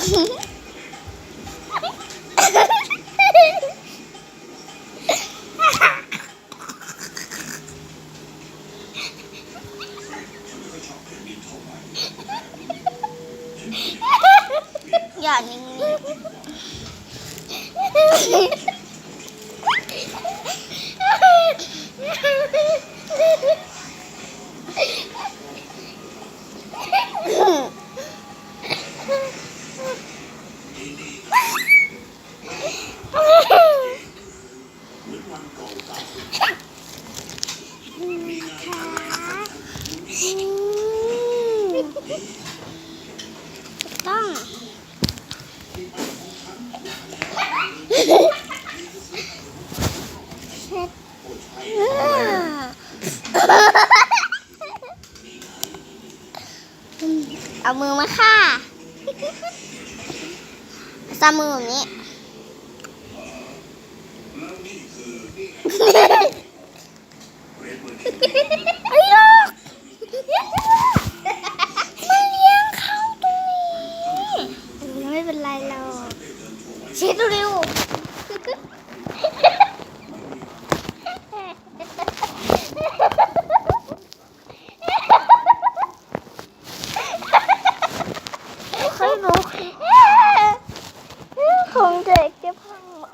อย่านิ่ง ต้องเอามือมาค่ะซามือแบบนี้ 말라. 제대로요. 할머. 공주 액체 팡.